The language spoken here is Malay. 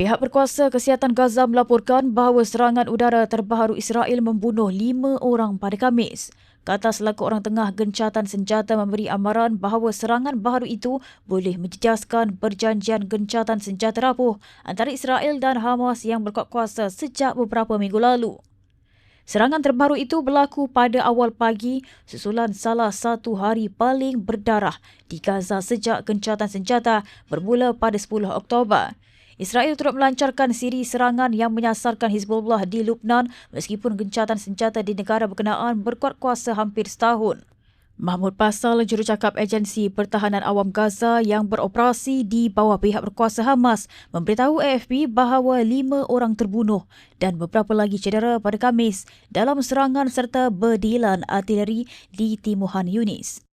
Pihak berkuasa kesihatan Gaza melaporkan bahawa serangan udara terbaru Israel membunuh lima orang pada Kamis. Kata selaku orang tengah gencatan senjata memberi amaran bahawa serangan baru itu boleh menjejaskan perjanjian gencatan senjata rapuh antara Israel dan Hamas yang berkuat kuasa sejak beberapa minggu lalu. Serangan terbaru itu berlaku pada awal pagi susulan salah satu hari paling berdarah di Gaza sejak gencatan senjata bermula pada 10 Oktober. Israel turut melancarkan siri serangan yang menyasarkan Hizbullah di Lubnan meskipun gencatan senjata di negara berkenaan berkuat kuasa hampir setahun. Mahmud Pasal, jurucakap agensi pertahanan awam Gaza yang beroperasi di bawah pihak berkuasa Hamas, memberitahu AFP bahawa lima orang terbunuh dan beberapa lagi cedera pada Kamis dalam serangan serta berdilan artileri di Timuhan Yunis.